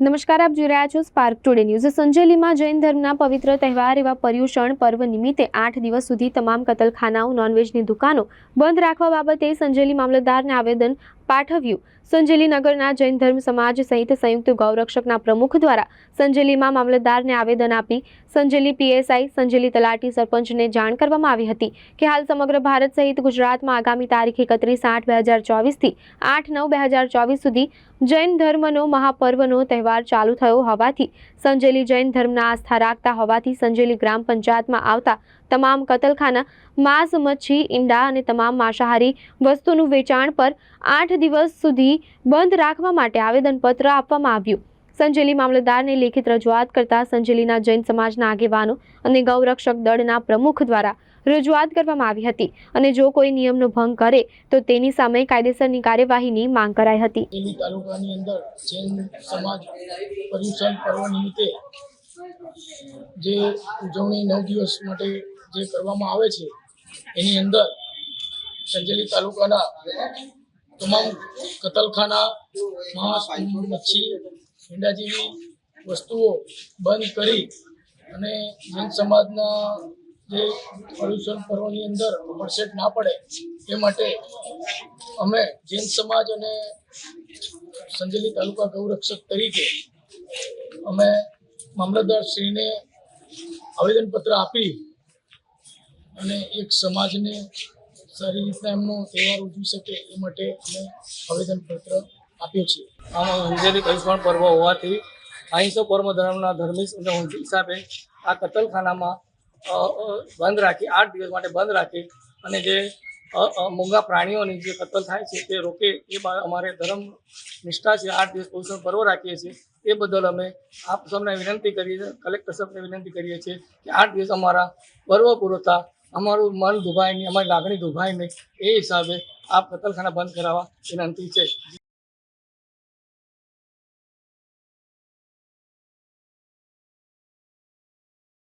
નમસ્કાર, આપ જોઈ રહ્યા છો સ્પાર્ક ટુડે ન્યૂઝ સંજેલીમાં જૈન ધર્મના પવિત્ર તહેવાર એવા પર્યુષણ પર્વ નિમિત્તે આઠ દિવસ સુધી તમામ કતલખાનાઓ નોનવેજની દુકાનો બંધ રાખવા બાબતે સંજેલી મામલતદારને આવેદન પાઠવ્યું. સંજેલી નગરના જૈન ધર્મ સમાજ સહિત સંયુક્ત ગૌરક્ષકના પ્રમુખ દ્વારા સંજેલીમાં મામલતદારને આવેદન આપી સંજેલી પીએસઆઈ સંજેલી તલાટી સરપંચને જાણ કરવામાં આવી હતી કે હાલ સમગ્ર ભારત સહિત ગુજરાતમાં આગામી તારીખ એકત્રીસ આઠ બે હજાર ચોવીસથી આઠ નવ બે હજાર ચોવીસ સુધી જૈન ધર્મનો મહાપર્વનો તહેવાર ચાલુ થયો હોવાથી સંજેલી જૈન ધર્મના આસ્થા રાખતા હોવાથી સંજેલી ગ્રામ પંચાયતમાં આવતા તમામ કતલખાના, માંસ, મચ્છી, ઈંડા અને તમામ માંસાહારી વસ્તુનું વેચાણ પર આઠ દિવસ સુધી બંધ રાખવા માટે આવેદનપત્ર આપવામાં આવ્યું. સંજેલી મામલતદારને લેખિત રજૂઆત કરતા સંજેલીના જૈન સમાજના આગેવાનો અને ગૌરક્ષક દળના પ્રમુખ દ્વારા રજૂઆત કરવામાં આવી હતી અને જો કોઈ નિયમનો ભંગ કરે તો તેની સામે કાયદેસરની કાર્યવાહીની માંગ કરાઈ હતી. તાલુકાની અંદર જૈન સમાજ પર્વ નિમિત્તે જે ઉજવણી નવ દિવસ માટે જે કરવામાં આવે છે, એની અંદર સંજેલી તાલુકાના તમામ કતલખાના માંસ મચ્છી ઈંડા જેવી વસ્તુઓ બંધ કરી અને જૈન સમાજના જે પ્રદૂષણ પર્વની અંદર પરસેટ ના પડે, એ માટે અમે જૈન સમાજ અને સંજેલી તાલુકા ગૌરક્ષક તરીકે અમે મામલતદારશ્રીને આવેદનપત્ર આપી અને એક સમાજને સારી રીતના એમનો તહેવાર ઉજવી શકે એ માટે અમે આવેદનપત્ર આપ્યો છે. આમાં અંજલી કૃષ્ણ પર્વ હોવાથી અહિંસો પરમ ધર્મના ધર્મી હિસાબે આ કતલખાનામાં બંધ રાખી, આઠ દિવસ માટે બંધ રાખી અને જે અ, પ્રાણીઓની જે કતલ થાય છે તે રોકે એ અમારે ધર્મ નિષ્ઠા છે આઠ દિવસ પોષણ પર્વ રાખીએ છીએ એ બદલ અમે આપ સૌને વિનંતી કરીએ છીએ કલેક્ટર સાહેબને વિનંતી કરીએ છીએ કે આઠ દિવસ અમારા પર્વ પૂરતા અમારું મન દુભાય નહીં અમારી લાગણી દુભાય નહીં એ હિસાબે આપ કતલખાના બંધ કરાવવા વિનંતી છે.